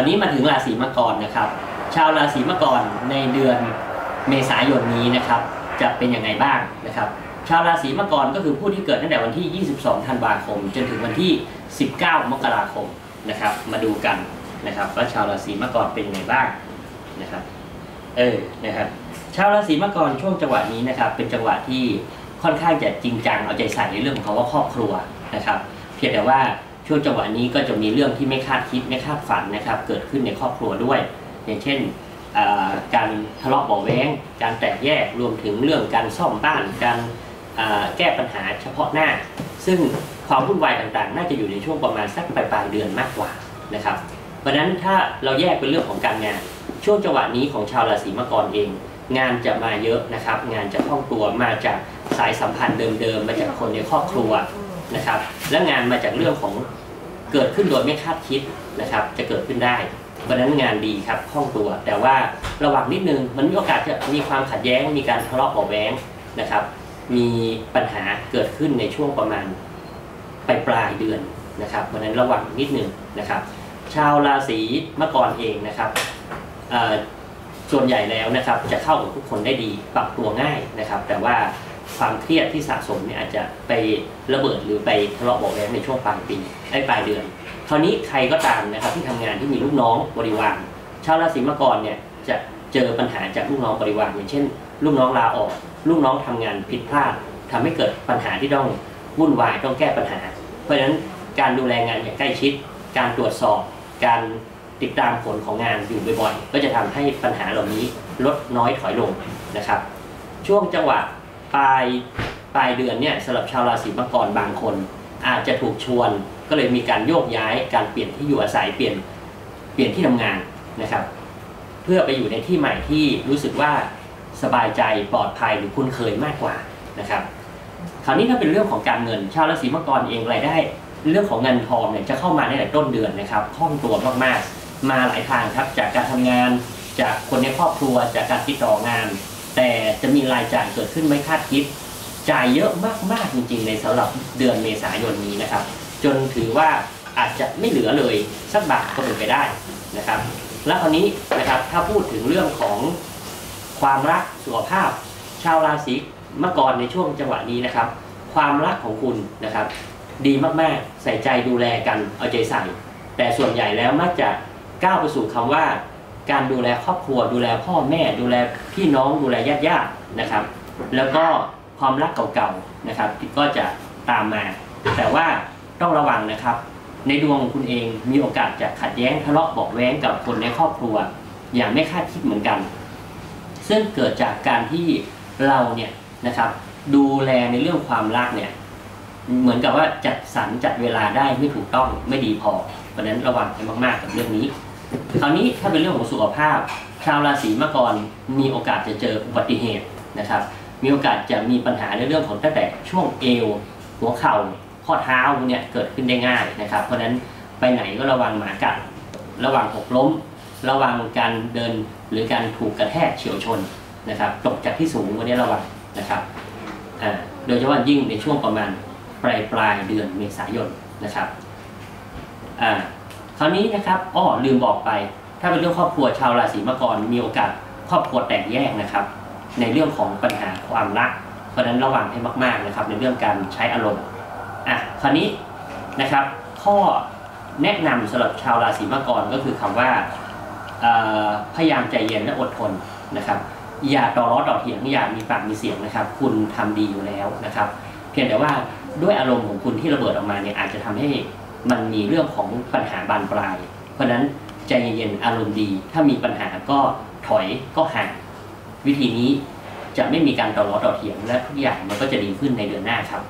ราวนี้มาถึงราศีมังกรนะครับ ชาวราศีมังกรในเดือนเมษายนนี้นะครับ จะเป็นยังไงบ้างนะครับ ชาวราศีมังกรก็คือผู้ที่เกิดตั้งแต่วันที่ 22 ธันวาคม จนถึงวันที่ 19 มกราคมนะครับ มาดูกันนะครับว่าชาวราศีมังกรเป็นยังไงบ้างนะครับ เออนะครับ ชาวราศีมังกรช่วงจังหวะนี้นะครับ เป็นจังหวะที่ค่อนข้างจะจริงจังเอาใจใส่ในเรื่องของคำว่าครอบครัวนะครับ เพียงแต่ว่า ช่วงจังหวะนี้ก็จะมีเรื่องที่ไม่คาดคิดไม่คาดฝันนะครับ เกิดขึ้นในครอบครัวด้วย อย่างเช่นการทะเลาะเบาะแว้งการแตกแยกรวมถึงเรื่องการซ่อมบ้าน การแก้ปัญหาเฉพาะหน้า ซึ่งความวุ่นวายต่างๆ น่าจะอยู่ในช่วงประมาณสักปลายๆเดือนมากกว่านะครับเพราะฉะนั้นถ้าเราแยกเป็นเรื่องของการงาน ช่วงจังหวะนี้ของชาวราศีมังกรเอง งานจะมาเยอะนะครับ งานจะคล่องตัวมาจากสายสัมพันธ์เดิมๆมาจากคนในครอบครัว นะครับ และงานมาจากเรื่องของเกิดขึ้นโดยไม่คาดคิดนะครับ จะเกิดขึ้นได้เพราะนั้นงานดีครับคล่องตัว แต่ว่าระหว่างนิดนึงมันมีโอกาสจะมีความขัดแย้ง มีการทะเลาะเบาะแว้งนะครับ มีปัญหาเกิดขึ้นในช่วงประมาณปลายปลายเดือนนะครับเพราะนั้นระวังนิดนึงนะครับ ชาวราศีมังกรเองนะครับส่วนใหญ่แล้วนะครับจะเข้ากับทุกคนได้ดีปรับตัวง่ายนะครับ แต่ว่า ความเครียดที่สะสมเนี่ยอาจจะไประเบิดหรือไปทะเลาะเบาะแว้งในช่วงปลายปีไอ้ปลายเดือนคราวนี้ใครก็ตามนะครับที่ทำงานที่มีลูกน้องบริวารชาวราศีมังกรเนี่ยจะเจอปัญหาจากลูกน้องบริวารอย่างเช่น ลูกน้องลาออก ลูกน้องทำงานผิดพลาดทำให้เกิดปัญหาที่ต้องวุ่นวายต้องแก้ปัญหา เพราะฉะนั้นการดูแลงานอย่างใกล้ชิด การตรวจสอบ การติดตามผลของงานอยู่บ่อยๆ ก็จะทำให้ปัญหาเหล่านี้ลดน้อยถอยลงนะครับ ช่วงจังหวะ ปลายปลายเดือนเนี่ยสำหรับชาวราศีมังกรบางคน อาจจะถูกชวนก็เลยมีการโยกย้ายการเปลี่ยนที่อยู่อาศัยเปลี่ยนเปลี่ยนที่ทำงานนะครับ เพื่อไปอยู่ในที่ใหม่ที่รู้สึกว่าสบายใจปลอดภัยหรือคุ้นเคยมากกว่านะครับคราวนี้ถ้าเป็นเรื่องของการเงิน ชาวราศีมังกรเองรายได้ เรื่องของเงินทองเนี่ยจะเข้ามาในแต่ต้นเดือนนะครับคล่องตัวมากๆ มาหลายทางครับจากการทำงานจากคนในครอบครัวจากการติดต่องาน แต่จะมีรายจ่ายเกิดขึ้นไม่คาดคิด จ่ายเยอะมากๆจริง ๆ ในสำหรับเดือนเมษายนนี้นะครับ จนถือว่าอาจจะไม่เหลือเลยสักบาทก็เป็นไปได้นะครับ แล้วคราวนี้นะครับถ้าพูดถึงเรื่องของความรักสุขภาพ ชาวราศีมกรในช่วงจังหวะนี้นะครับ ความรักของคุณนะครับ ดีมากๆใส่ใจดูแลกันเอาใจใส่ แต่ส่วนใหญ่แล้วมักจะก้าวไปสู่คำว่า การดูแลครอบครัว ดูแลพ่อแม่ ดูแลพี่น้องดูแลญาติญาติๆนะครับ แล้วก็ความรักเก่าๆนะครับก็จะตามมา แต่ว่าต้องระวังนะครับ ในดวงของคุณเองมีโอกาสจะขัดแย้งทะเลาะเบอกแว้งกับคนในครอบครัว อย่างไม่คาดคิดเหมือนกัน ซึ่งเกิดจากการที่เราเนี่ยนะครับดูแลในเรื่องความรักเนี่ยเหมือนกับว่าจัดสรรจัดเวลาได้ไม่ถูกต้องไม่ดีพอเพราะนั้นระวังให้มากๆกับเรื่องนี้ คราวนี้ถ้าเป็นเรื่องของสุขภาพ ชาวราศีมังกรมีโอกาสจะเจออุบัติเหตุนะครับ มีโอกาสจะมีปัญหาในเรื่องของตั้งแต่ช่วงเอว หัวเข่าข้อเท้าเนี่ยเกิดขึ้นได้ง่ายนะครับ เพราะฉะนั้นไปไหนก็ระวังหมากัดระวังหกล้ม ระวังการเดินหรือการถูกกระแทกเฉียวชนนะครับตกจากที่สูงวันนี้ระวังนะครับโดยเฉพาะยิ่งในช่วงประมาณปลายปลายเดือนเมษายนนะครับอ่า คราวนี้นะครับอ้อลืมบอกไป ถ้าเป็นเรื่องครอบครัวชาวราศีมังกรมีโอกาสครอบครัวแตกแยกนะครับ ในเรื่องของปัญหาความรัก เพราะนั้นระวังให้มากๆนะครับ ในเรื่องการใช้อารมณ์อะคราวนี้นะครับ ข้อแนะนำสำหรับชาวราศีมังกรก็คือคำว่าพยายามใจเย็นและอดทนนะครับ อย่าต่อร้อต่อเถียงอย่ามีปากมีเสียงนะครับ คุณทำดีอยู่แล้วนะครับ เพียงแต่ว่าด้วยอารมณ์ของคุณที่ระเบิดออกมาเนี่ยอาจจะทำให้ มันมีเรื่องของปัญหาบานปลาย เพราะนั้นใจเย็นๆอารมณ์ดี ถ้ามีปัญหาก็ถอยก็ห่างวิธีนี้จะไม่มีการต่อร้อต่อเถียงและทุกอย่างมันก็จะดีขึ้นในเดือนหน้าครับ